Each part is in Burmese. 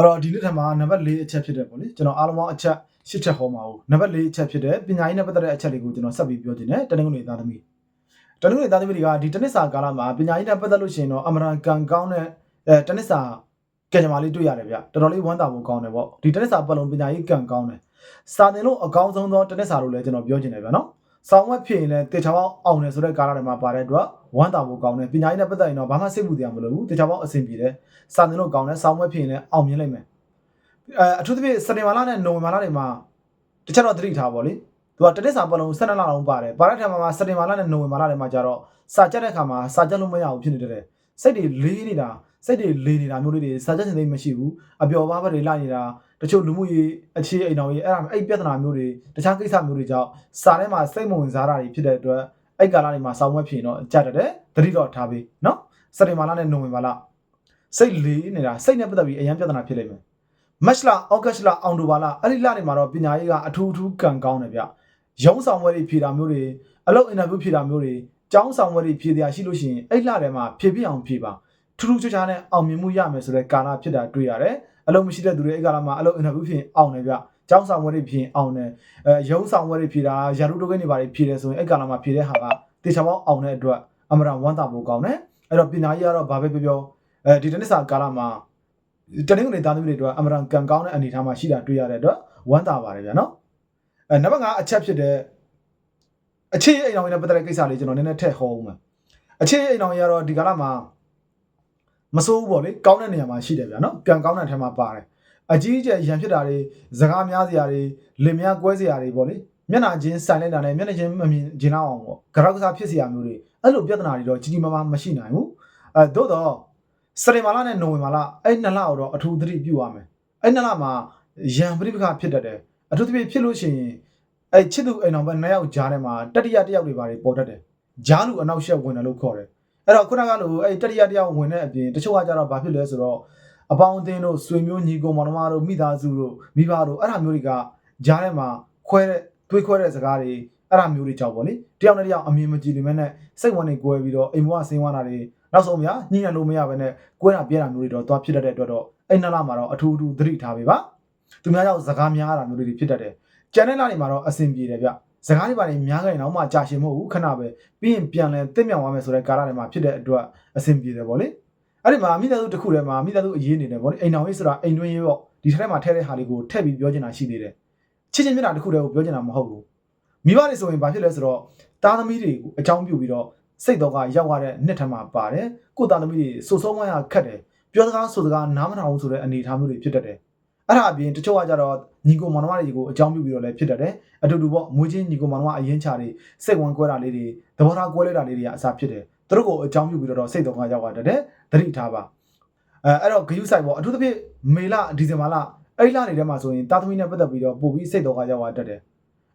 အဲ့တော့ဒီနေ့ထပ်မှာနံပါတ်၄အချက်ဖြစ်တယ်ပေါ့လေကျွန်တော်အားလုံးပေါင်းအချက်၈ချက်ဟောမှာဟုတ်နံပါတ်၄အချက်ဖြစ်တယ်ပညာရေးနဲ့ပတ်သက်တဲ့အချက်လေးကိုကျွန်တော်ဆက်ပြီးပြောချင်တယ်တနင်္ဂနွေသားသမီးတနင်္ဂနွေသားသမီးတွေကဒီတနစ်စာကာလမှာပညာရေးနဲ့ပတ်သက်လို့ရှိရင်တော့အမရန်ကန်ကောင်းတဲ့အဲတနစ်စာကံကြမ္မာလေးတွေ့ရတယ်ဗျတော်တော်လေးဝမ်းသာဖို့ကောင်းတယ်ပေါ့ဒီတနစ်စာပတ်လုံးပညာရေးကန်ကောင်းတယ်စာသင်လို့အကောင်းဆုံးသောတနစ်စာလို့လည်းကျွန်တော်ပြောချင်တယ်ဗျနော် ဆောင်းဝက်ဖြစ်ရင်လည်းတေချာပေါင်းအောင်တယ်ဆိုတဲ့ကာလတွေမှာပါတဲ့အတွက်ဝမ်းသာဖို့ကောင်းတယ်ပညာရေးနဲ့ပတ်သက်ရင်တော့ဘာမှစိတ်ပူတရားမလိုဘူးတေချာပေါင်းအဆင်ပြေတယ်စာသင်လို့ကောင်းတယ်ဆောင်းဝက်ဖြစ်ရင်လည်းအောင်မြင်လိုက်မယ်အဲအထူးသဖြင့်စက်တင်ဘာလနဲ့နိုဝင်ဘာလတွေမှာတစ်ချက်တော့သတိထားပါလေသူကတနစ်စာပတ်လုံး12လလုံးပါတယ်ပါတဲ့ထက်မှာမှာစက်တင်ဘာလနဲ့နိုဝင်ဘာလတွေမှာကျတော့စာကြက်တဲ့ခါမှာစာကြက်လို့မရဘူးဖြစ်နေတယ်စိတ်တွေလေးနေတာစိတ်တွေလေးနေတာမျိုးလေးတွေစာကြက်စင်သိမ်းမရှိဘူးအပျော်ပါးဘက်တွေလိုက်နေတာ တချို့လူမှုရေးအခြေအိမ်တော်ရေးအဲ့ဒါအဲ့ပြဿနာမျိုးတွေတခြားကိစ္စမျိုးတွေကြောင့်စာထဲမှာစိတ်မဝင်စားတာတွေဖြစ်တဲ့အတွက်အဲ့ကာလတွေမှာစောင်းဝက်ဖြစ်ရင်တော့ကြက်တယ်သတိတော့ထားပေးနော်စက်တင်ဘာလနဲ့နိုဝင်ဘာလစိတ်လေးနေတာစိတ်နဲ့ပတ်သက်ပြီးအရင်ပြဿနာဖြစ်လိမ့်မယ်မတ်လဩဂတ်လအောက်တိုဘာလအဲ့ဒီလတွေမှာတော့ပညာရေးကအထူးအထူးကံကောင်းတယ်ဗျရုံးဆောင်ဝဲတွေဖြေတာမျိုးတွေအလုပ်အင်တာဗျူးဖြေတာမျိုးတွေကျောင်းဆောင်ဝဲတွေဖြေတရားရှိလို့ရှိရင်အဲ့လထဲမှာဖြေပြအောင်ဖြေပါထူးထူးခြားခြားနဲ့အောင်မြင်မှုရမယ်ဆိုတဲ့ကာလဖြစ်တာတွေ့ရတယ် အလုပ်မရှိတဲ့သူတွေအဲ့ကာလမှာအလုပ်အင်တာဗျူးဖြေအောင်တယ်ဗျကျောင်းဆောင်ဝဲတွေဖြေအောင်တယ်အဲရုံးဆောင်ဝဲတွေဖြေတာယာရုတိုကိန်းတွေပါတွေဖြေတယ်ဆိုရင်အဲ့ကာလမှာဖြေတဲ့ဟာကတေချာပေါင်းအောင်တဲ့အတွက်အမရဝမ်းသာဖို့ကောင်းတယ်အဲ့တော့ပညာရေးကတော့ဘာပဲပြောပြောအဲဒီတနစ်စာကာလမှာတနင်္ဂနွေသားသမီးတွေအတွက်အမရန်ကံကောင်းတဲ့အနေအထားမှာရှိတာတွေ့ရတဲ့အတွက်ဝမ်းသာပါတယ်ဗျာနော်အဲနံပါတ်5အချက်ဖြစ်တဲ့အခြေအိမ်တော်နဲ့ပတ်သက်တဲ့ကိစ္စလေးကျွန်တော်နည်းနည်းထည့်ဟောဦးမယ်အခြေအိမ်တော်ရတော့ဒီကာလမှာ မစိုးဘူးပေါ့လေကောင်းတဲ့နေရာမှာရှိတယ်ဗျာနော်ကံကောင်းတဲ့ထဲမှာပါတယ်အကြီးအကျယ်ရန်ဖြစ်တာတွေစကားများစရာတွေလင်မယားကွဲစရာတွေပေါ့လေမျက်နှာချင်းဆိုင်လိုက်တာနဲ့မျက်နှာချင်းမမြင်ကျင်အောင်ပေါ့ကြရောက်ကစားဖြစ်စရာမျိုးတွေအဲ့လိုပြဿနာတွေတော့ကြီးကြီးမားမားမရှိနိုင်ဘူးအဲသို့တော့စက်တင်ဘာလနဲ့နိုဝင်ဘာလအဲ့နှစ်လတော့အထူးသတိပြုရမယ်အဲ့နှစ်လမှာရန်ပရိပခဖြစ်တတ်တယ်အထူးသဖြင့်ဖြစ်လို့ရှိရင်အဲ့ချစ်သူအိမ်တော်ဘက်နှစ်ယောက်ကြားထဲမှာတတိယတစ်ယောက်တွေပါတွေပေါ်တတ်တယ်ဂျားလူအနောက်ရှက်ဝင်တယ်လို့ခေါ်တယ် အဲ့တော့ခုနကလိုအဲ့တတိယတစ်ယောက်ဝင်တဲ့အပြင်တချို့ကကြတော့ဘာဖြစ်လဲဆိုတော့အပေါင်းအသင်းတို့ဆွေမျိုးညီကိုမောင်နှမတို့မိသားစုတို့မိဘတို့အဲ့ဒါမျိုးတွေကဂျားထဲမှာခွဲတဲ့တွေးခွဲတဲ့စကားတွေအဲ့ဒါမျိုးတွေကြောက်ပေါ့လေတယောက်နဲ့တယောက်အမြင်မကြည့်လိမ့်မယ်နဲ့စိတ်ဝင်နေကွဲပြီးတော့အိမ်ဘဝဆင်းသွားတာတွေနောက်ဆုံးများညှိနှံလို့မရဘဲနဲ့ကွဲတာပြဲတာမျိုးတွေတော့သွားဖြစ်တတ်တဲ့အတွက်တော့အဲ့နှစ်လမှာတော့အထူးအထူးသတိထားပေးပါသူများကြောင့်စကားများတာမျိုးတွေဖြစ်တတ်တယ်ကျန်တဲ့လတွေမှာတော့အဆင်ပြေတယ်ဗျ စကားတွေပါနေများခဲ့ရင်တော့မှကြာရှည်မဟုတ်ဘူးခဏပဲပြီးရင်ပြန်လဲတင့်မြောင်သွားမယ်ဆိုတဲ့ကာလတွေမှာဖြစ်တဲ့အတွက်အဆင်ပြေတယ်ဗောလေအဲ့ဒီမှာမိသားစုတစ်ခုထဲမှာမိသားစုအရေးနေတယ်ဗောလေအိမ်တော်ရေးဆိုတာအိမ်တွင်းရေးပေါ့ဒီထက်မှာထဲတဲ့ဟာလေးကိုထည့်ပြီးပြောချင်တာရှိသေးတယ်ချစ်ချင်းမျက်နှာတစ်ခုတည်းကိုပြောချင်တာမဟုတ်ဘူးမိဘတွေဆိုရင်ဘာဖြစ်လဲဆိုတော့တားသမီးတွေကိုအကြောင်းပြုပြီးတော့စိတ်တော့ကရောက်ရတဲ့နှစ်ထက်မှာပါတယ်ကိုသားသမီးတွေစူဆုံးမရခတ်တယ်ပြောစကားဆိုစကားနားမထောင်ဘူးဆိုတဲ့အနေအထားမျိုးတွေဖြစ်တတ်တယ် အဲ့ဒါအပြင်တချို့ကကြတော့ညီကိုမောင်နှမတွေကိုအကြောင်းပြုပြီးတော့လည်းဖြစ်တတ်တယ်အတူတူပေါ့မွေးချင်းညီကိုမောင်နှမအရင်ချတွေစိတ်ဝင်ကွဲတာလေးတွေသဘောထားကွဲလဲတာလေးတွေကအစားဖြစ်တယ်သူတို့ကိုအကြောင်းပြုပြီးတော့စိတ်တော့ကရောက်ရတတ်တယ်သတိထားပါအဲအဲ့တော့ဂယုဆိုင်ပေါ့အထူးသဖြင့်မေလဒီဇင်ဘာလအဲ့ဒီလတွေထဲမှာဆိုရင်တာသမီနဲ့ပတ်သက်ပြီးတော့ပို့ပြီးစိတ်တော့ကရောက်ရတတ်တယ်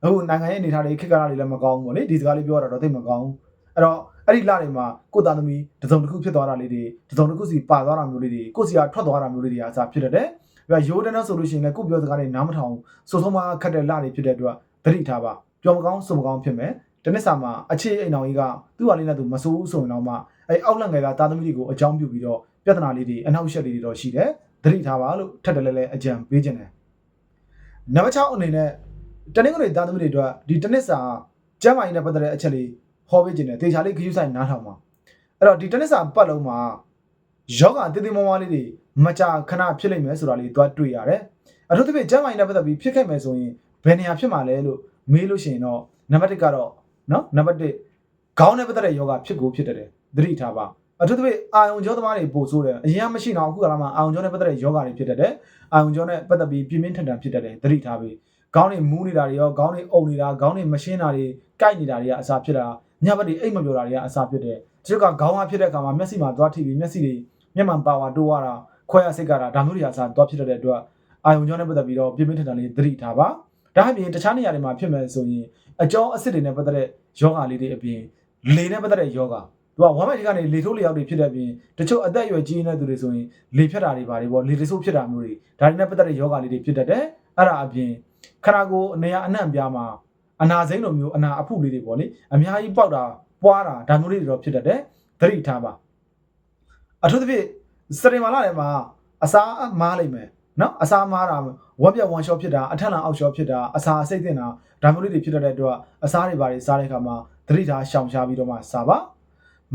အခုနိုင်ငံရဲ့အနေအထားတွေခေတ်ကာလတွေလည်းမကောင်းဘူးပေါ့လေဒီစကားလေးပြောရတာတော့သိပ်မကောင်းဘူးအဲ့တော့အဲ့ဒီလတွေမှာကိုသားသမီးတစ်စုံတစ်ခုဖြစ်သွားတာလေးတွေတစ်စုံတစ်ခုစီပါသွားတာမျိုးလေးတွေကိုစီကထွက်သွားတာမျိုးလေးတွေအစားဖြစ်တတ်တယ်။ ပြီးတော့ရိုးတန်းဆိုလို့ရှိရင်လည်းကိုပြောစကားတွေနားမထောင်စိုးဆုံးမခတ်တဲ့လတွေဖြစ်တဲ့အတွက်သတိထားပါပြောမကောင်းဆိုမကောင်းဖြစ်မယ်။တနစ်စာမှာအခြေအိမ်တော်ကြီးကသူ့ဟာလေးနဲ့သူမစိုးဘူးဆိုရင်တော့မှအဲ့အောက်လက်ငယ်ကသားသမီးတွေကိုအကြောင်းပြုပြီးတော့ပြဿနာလေးတွေအနောက်ရှက်လေးတွေတော့ရှိတယ်။သတိထားပါလို့ထပ်တယ်လဲလဲအကြံပေးခြင်းတယ်။နံပါတ်6အနေနဲ့တနင်္ဂနွေသားသမီးတွေအတွက်ဒီတနစ်စာကျမ်းမာရေးနဲ့ပတ်သက်တဲ့အချက်လေးဟောပေးခြင်းတယ်တေချာလေးခရူးဆိုင်နားထောင်ပါအဲ့တော့ဒီတနစ်စာပတ်လုံးမှာ ယောဂတေးသေးမွားမွားလေးတွေမကြာခဏဖြစ်လိမ့်မယ်ဆိုတာလေးသွားတွေ့ရတယ်အထူးသဖြင့်ကျမ်းမာရေးနဲ့ပတ်သက်ပြီးဖြစ်ခဲ့မယ်ဆိုရင်ဘယ်နေရာဖြစ်မှာလဲလို့မေးလို့ရှိရင်တော့နံပါတ်1ကတော့နော်နံပါတ်1ခေါင်းနဲ့ပတ်သက်တဲ့ယောဂဖြစ်ကိုဖြစ်တတ်တယ်သတိထားပါအထူးသဖြင့်အာယုံကြောသမားတွေပို့ဆိုးတယ်အရင်ကမရှိတော့အခုကလာမှအာယုံကြောနဲ့ပတ်သက်တဲ့ယောဂတွေဖြစ်တတ်တယ်အာယုံကြောနဲ့ပတ်သက်ပြီးပြင်းပြင်းထန်ထန်ဖြစ်တတ်တယ်သတိထားပြီးခေါင်းတွေမူးနေတာတွေရောခေါင်းတွေအုံနေတာခေါင်းတွေမရှင်းတာတွေကိုက်နေတာတွေကအစားဖြစ်တာညဘက်တွေအိတ်မပြောတာတွေကအစားဖြစ်တယ်ဒီကခေါင်းကဖြစ်တဲ့အခါမှာမျက်စိမှာသွားထိပြီးမျက်စိတွေ မျက်မှန်ပါဝါတိုးရတာခွဲရစိတ်ကတာဒါမျိုးတွေကအစားသွားဖြစ်တဲ့အတွက်အာယုံကြောနဲ့ပတ်သက်ပြီးတော့ပြင်းပြင်းထန်ထန်လေးသတိထားပါဒါအပြင်တခြားနေရာတွေမှာဖြစ်မယ်ဆိုရင်အကြောအစ်စ်တွေနဲ့ပတ်သက်တဲ့ယောဂလေးတွေအပြင်လေနဲ့ပတ်သက်တဲ့ယောဂသူကဝမ်းမိုက်တွေကနေလေထိုးလေရောက်တွေဖြစ်တဲ့အပြင်တချို့အသက်အရွယ်ကြီးနေတဲ့သူတွေဆိုရင်လေဖြတ်တာတွေပါတယ်ပေါ့လေတဆိုးဖြစ်တာမျိုးတွေဒါတွေနဲ့ပတ်သက်တဲ့ယောဂလေးတွေဖြစ်တတ်တယ်အဲ့ဒါအပြင်ခန္ဓာကိုယ်အနေအအနှံ့ပြားမှာအနာစိမ့်လိုမျိုးအနာအဖုလေးတွေပေါ့လေအများကြီးပေါက်တာပွားတာဒါမျိုးလေးတွေတော့ဖြစ်တတ်တယ်သတိထားပါ အထူးသဖြင့်စတရီမာလာထဲမှာအစားမားလိမ့်မယ်နော်အစာမားတာဝက်ပြက်ဝမ်ရှော့ဖြစ်တာအထက်လန်အောက်ရှော့ဖြစ်တာအစာအစိတ်တင်တာဒါမျိုးလေးတွေဖြစ်တတ်တဲ့အတွက်အစားတွေပါတွေစားတဲ့အခါမှာသတိထားရှောင်ရှားပြီးတော့မှစားပါ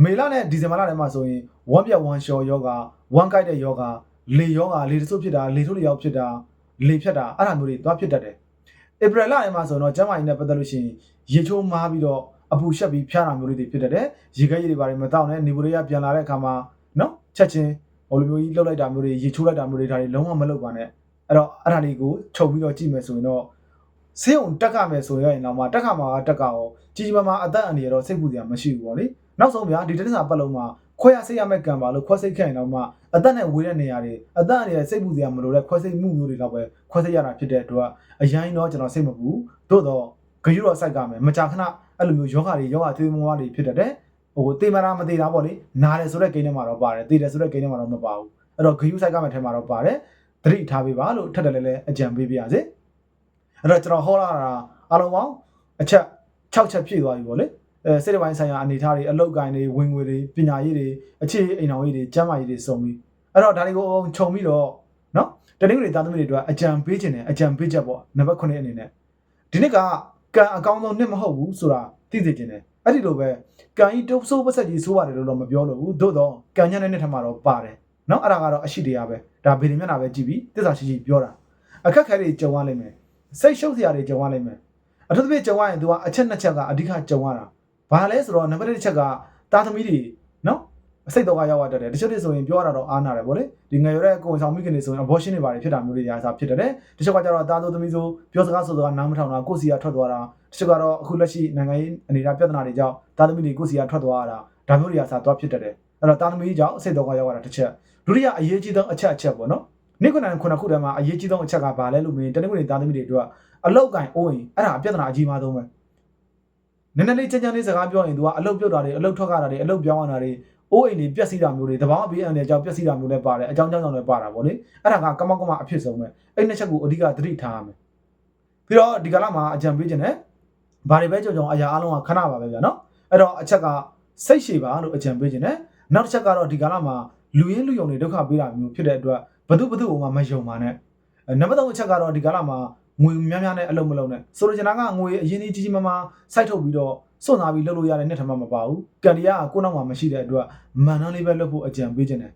မေလနဲ့ဒီဇင်ဘာလထဲမှာဆိုရင်ဝမ်ပြက်ဝမ်ရှော့ယောဂဝမ်ကိုက်တဲ့ယောဂလေယောဂလေတဆုပ်ဖြစ်တာလေထုတ်လျောက်ဖြစ်တာလေဖြတ်တာအဲ့ဒါမျိုးတွေသွားဖြစ်တတ်တယ်ဧပြီလထဲမှာဆိုတော့ကျန်းမာရေးနဲ့ပတ်သက်လို့ရှိရင်ရေချိုးမားပြီးတော့အပူရှက်ပြီးဖျားတာမျိုးလေးတွေဖြစ်တတ်တယ်ရေခဲရည်တွေပါတွေမတောက်နဲ့နေဘူးတွေကပြန်လာတဲ့အခါမှာနော် ချက်ချင်းဟိုလိုမျိုးကြီးလှုပ်လိုက်တာမျိုးတွေရေချိုးလိုက်တာမျိုးတွေဒါတွေလုံးဝမလုပ်ပါနဲ့အဲ့တော့အဲ့ဒါတွေကိုချုပ်ပြီးတော့ကြည့်မယ်ဆိုရင်တော့ဆေးုံတက်ကမယ်ဆိုရင်တော့မှတက်ခါမှာတက်ကရောကြီးကြီးမားမားအသက်အန္တရာယ်တော့စိတ်ပူစရာမရှိဘူးပေါ့လေနောက်ဆုံးဗျာဒီတနင်္လာပတ်လုံးမှာခွဲရစိတ်ရမဲ့ကံပါလို့ခွဲစိတ်ခဲ့ရင်တော့မှအသက်နဲ့ဝေးတဲ့နေရာတွေအသက်အန္တရာယ်စိတ်ပူစရာမလိုတဲ့ခွဲစိတ်မှုမျိုးတွေတော့ပဲခွဲစိတ်ရတာဖြစ်တဲ့အတွက်အရင်တော့ကျွန်တော်စိတ်မပူသို့တော့ဂရုတော့စိုက်ကမယ်မကြာခဏအဲ့လိုမျိုးယောဂတွေယောဂသေးသေးမွားတွေဖြစ်တတ်တယ် ဟိုတေမရာမသေးတာပေါ့လေနားတယ်ဆိုတဲ့ကိန်းထဲမှာတော့ပါတယ်တေတယ်ဆိုတဲ့ကိန်းထဲမှာတော့မပါဘူးအဲ့တော့ဂရုစိုက်ကမယ်ထဲမှာတော့ပါတယ်သတိထားပေးပါလို့ထပ်တယ်လည်းလည်းအကြံပေးပါရစေအဲ့တော့ကျွန်တော်ဟောလာတာအားလုံးပေါင်းအချက်6ချက်ပြည့်သွားပြီပေါ့လေအဲစိတ်ပိုင်းဆိုင်ရာအနေအထားတွေအလောက်ကိုင်းတွေဝင်ငွေတွေပညာရေးတွေအခြေအိမ်တော်ရေးတွေကျန်းမာရေးတွေစုံပြီးအဲ့တော့ဒါတွေကိုခြုံပြီးတော့နော်တနင်္ဂနွေသားသမီးတွေအတွက်အကြံပေးခြင်းနဲ့အကြံပေးချက်ပေါ့နံပါတ်9အနေနဲ့ဒီနေ့ကကံအကောင်းဆုံးနှစ်မဟုတ်ဘူးဆိုတာသိသိခြင်းတယ် အဲ့ဒီလိုပဲကံကြီးတုပ်ဆိုးပတ်ဆက်ကြီးဆိုးပါတယ်လို့တော့မပြောလို့ဘူးသို့တော့ကံညံ့တဲ့နှစ်ထပ်မှာတော့ပါတယ်နော်အဲ့ဒါကတော့အရှိတရားပဲဒါဗေဒမျက်နှာပဲကြည့်ပြီးသစ္စာရှိရှိပြောတာအခက်ခဲတွေကြုံရလိမ့်မယ်စိတ်ရှုပ်စရာတွေကြုံရလိမ့်မယ်အထူးသဖြင့်ကြုံရရင် तू ကအချက်နှစ်ချက်ကအဓိကကြုံရတာဘာလဲဆိုတော့နံပါတ်1ချက်ကတာသမီတွေနော် အစိတ်တော့ကရောက်ရတတ်တယ်တချို့တွေဆိုရင်ပြောရတာတော့အားနာတယ်ဗောလေဒီငယ်ရွယ်တဲ့ကိုယ်ဆောင်မိခင်တွေဆိုရင် abortion တွေပါတယ်ဖြစ်တာမျိုးတွေရာစားဖြစ်တယ်တချို့ကကျတော့တာသူသမီးဆိုပြောစကားဆိုစကားနားမထောင်တာကိုယ်စီကထွက်သွားတာတချို့ကတော့အခုလက်ရှိနိုင်ငံရေးအနေနဲ့ပြဿနာတွေကြောင့်တာသမီတွေကိုယ်စီကထွက်သွားတာဒါမျိုးတွေရာစားသွားဖြစ်တတ်တယ်အဲ့တော့တာသမီကြောင့်အစိတ်တော့ကရောက်ရတာတစ်ချက်ဒုတိယအရေးကြီးဆုံးအချက်အချက်ပေါ့နော်နိကုဏန်ခုနှစ်ခုထဲမှာအရေးကြီးဆုံးအချက်ကဘာလဲလို့မင်းတနင်္ဂနွေသားသမီးတွေအတွက်အလောက်ကင်အိုးရင်အဲ့ဒါပြဿနာအကြီးမားဆုံးပဲနည်းနည်းလေးချမ်းချမ်းလေးစကားပြောရင် तू ကအလုတ်ပြုတ်တာတွေအလုတ်ထွက်ကြတာတွေအလုတ်ပြောင်းရတာတွေ အိုးအိမ်တွေပြက်စီးတာမျိုးတွေတဘာဘေးအန်တွေကြောင့်ပြက်စီးတာမျိုးလည်းပါတယ်အကြောင်းကြောင့်လည်းပါတာပေါ့လေအဲ့ဒါကကမောက်ကမအဖြစ်ဆုံးပဲအဲ့နှစ်ချက်ကိုအဓိကသတိထားရမယ်ပြီးတော့ဒီကလာမှာအကြံပေးခြင်းနဲ့ဘာတွေပဲကြုံကြုံအရာအလုံးကခဏပါပဲဗျာနော်အဲ့တော့အချက်ကစိတ်ရှည်ပါလို့အကြံပေးခြင်းနဲ့နောက်တစ်ချက်ကတော့ဒီကလာမှာလူရင်းလူယုံတွေဒုက္ခပေးတာမျိုးဖြစ်တဲ့အတွက်ဘသူဘသူ့မှမယုံပါနဲ့နံပါတ်3အချက်ကတော့ဒီကလာမှာ ငွေများများနဲ့အလုံးမလုံးနဲ့ဆိုလိုချင်တာကငွေအရင်ကြီးကြီးကြီးမားမားစိုက်ထုတ်ပြီးတော့စွန့်စားပြီးလှုပ်လို့ရတဲ့နှစ်ထမမပါဘူးကန်ဒီယာကကိုယ့်နောက်မှာမရှိတဲ့အတွက်မန်နန်းလေးပဲလှုပ်ဖို့အကြံပေးခြင်းတယ်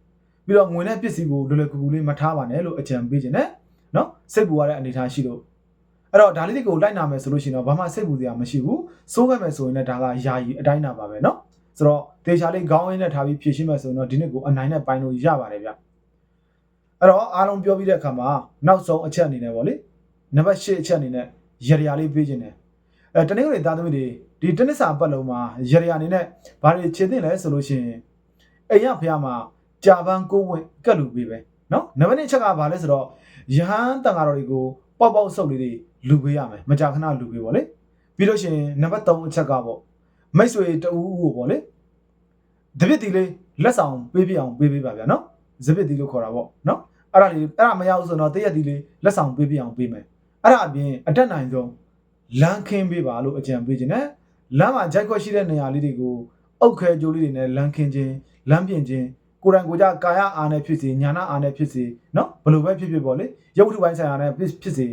ပြီးတော့ငွေနဲ့ပစ္စည်းကိုလွယ်လွယ်ကူကူလေးမထားပါနဲ့လို့အကြံပေးခြင်းတယ်နော်စိတ်ပူရတဲ့အနေအထားရှိလို့အဲ့တော့ဒါလေးတွေကိုလိုက်နာမယ်ဆိုလို့ရှိရင်တော့ဘာမှစိတ်ပူစရာမရှိဘူးစိုးခဲ့မယ်ဆိုရင်လည်းဒါကယာယီအတိုင်းနာပါပဲနော်ဆိုတော့တေချာလေးခေါင်းရင်းနဲ့ထားပြီးဖြည့်ရှင်းမယ်ဆိုရင်တော့ဒီနှစ်ကိုအနိုင်နဲ့ပိုင်းလို့ရပါတယ်ဗျအဲ့တော့အားလုံးပြောပြီးတဲ့အခါမှာနောက်ဆုံးအချက်အနေနဲ့ပေါ့လေ နံပါတ်၈အချက်အနေနဲ့ရရလေးပေးခြင်းတယ်အဲတနင်္ဂနွေသားသမီးတွေဒီတနစ်စာပတ်လုံးမှာရရအနေနဲ့ဘာတွေခြေသိမ့်လဲဆိုလို့ရှိရင်အိမ်ရဖះမှာကြာပန်းကိုဝင်ကတ်လူပေးပဲနော်နံပါတ်1ချက်ကဘာလဲဆိုတော့ယဟန်တန်ဃာတော်တွေကိုပေါက်ပေါက်ဆုပ်လေးတွေလူပေးရမယ်မကြာခဏလူပေးပေါ့လေပြီးလို့ရှိရင်နံပါတ်3အချက်ကပေါ့မိတ်ဆွေတူဦးကိုပေါ့လေတပစ်တီလေးလက်ဆောင်ပေးပြအောင်ပေးပေးပါဗျာနော်ဇပစ်တီလို့ခေါ်တာပေါ့နော်အဲ့ဒါလေးအဲ့ဒါမရဘူးဆိုတော့တရက်တီလေးလက်ဆောင်ပေးပြအောင်ပေးမယ် အဲ့ဒါအပြင်အတက်နိုင်ဆုံးလမ်းခင်းပေးပါလို့အကြံပေးခြင်းနဲ့လမ်းမှာဂျိုက်ခွက်ရှိတဲ့နေရာလေးတွေကိုအုတ်ခဲကြိုးလေးတွေနဲ့လမ်းခင်းခြင်းလမ်းပြင်ခြင်းကိုယ်တိုင်ကိုယ်ကြကာယအာနဲ့ဖြစ်စေညာနာအာနဲ့ဖြစ်စေနော်ဘလို့ပဲဖြစ်ဖြစ်ပေါ့လေရုပ်ထုပိုင်းဆိုင်ရာနဲ့ဖြစ်စေ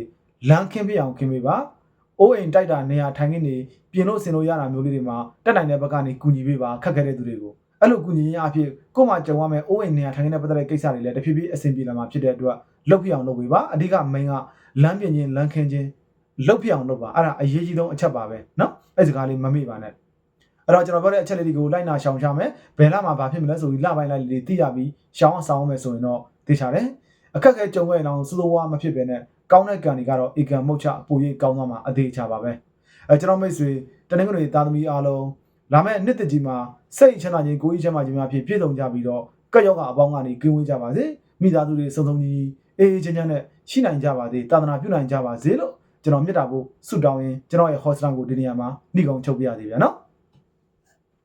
လမ်းခင်းပြအောင်ခင်းပေးပါိုးအိမ်တိုက်တာနေရာထိုင်ခင်းနေပြင်လို့ဆင်လို့ရတာမျိုးလေးတွေမှာတက်နိုင်တဲ့ဘက်ကနေကူညီပေးပါခက်ခဲတဲ့သူတွေကိုအဲ့လိုကူညီရအဖြစ်ကို့မှာကြုံရမယ့်အိုးအိမ်နေရာထိုင်ခင်းတဲ့ပတ်သက်တဲ့ကိစ္စတွေလည်းတဖြည်းဖြည်းအဆင်ပြေလာမှာဖြစ်တဲ့အတွက်လုပ်ပြအောင်လုပ်ပေးပါအဓိက main က လမ်းပြင်ခြင်းလမ်းခင်းခြင်းလှုပ်ပြအောင်လုပ်ပါအဲ့ဒါအရေးကြီးဆုံးအချက်ပါပဲเนาะအဲ့စကားလေးမမေ့ပါနဲ့အဲ့တော့ကျွန်တော်ပြောတဲ့အချက်လေးတွေကိုလိုက်နာရှောင်ရှားမယ်ဘယ်လမှာဘာဖြစ်မလဲဆိုပြီးလပိုင်းလိုက်လေးသိရပြီးရှောင်းအောင်ဆောင်အောင်မယ်ဆိုရင်တော့သိချတယ်အခက်အခဲကြုံခဲ့ရင်တော့စလိုဝါမဖြစ်ပဲနဲ့ကောင်းတဲ့ကံတွေကတော့ဧကံမုတ်ချအပူရိကောင်းသွားမှာအသေးချပါပဲအဲကျွန်တော်မိတ်ဆွေတနင်္ဂနွေသားသမီးအားလုံးလာမယ့်နှစ်တကြီးမှာစိတ်ချမ်းသာခြင်းကိုယ်ကြီးချမ်းသာခြင်းများဖြင့်ပြည့်စုံကြပြီးတော့ကက်ယောဂအပေါင်းကနေကင်းဝေးကြပါစေမိသားစုတွေစုံစုံကြီးအေးအေးချမ်းချမ်းနဲ့ ရှိနိုင်ကြပါစေတာသနာပြုနိုင်ကြပါစေလို့ကျွန်တော်မြတ်တာဖို့ဆုတောင်းရင်ကျွန်တော်ရဲ့ host line ကိုဒီနေရာမှာနှိကုံချုပ်ပြရစီဗျာနော်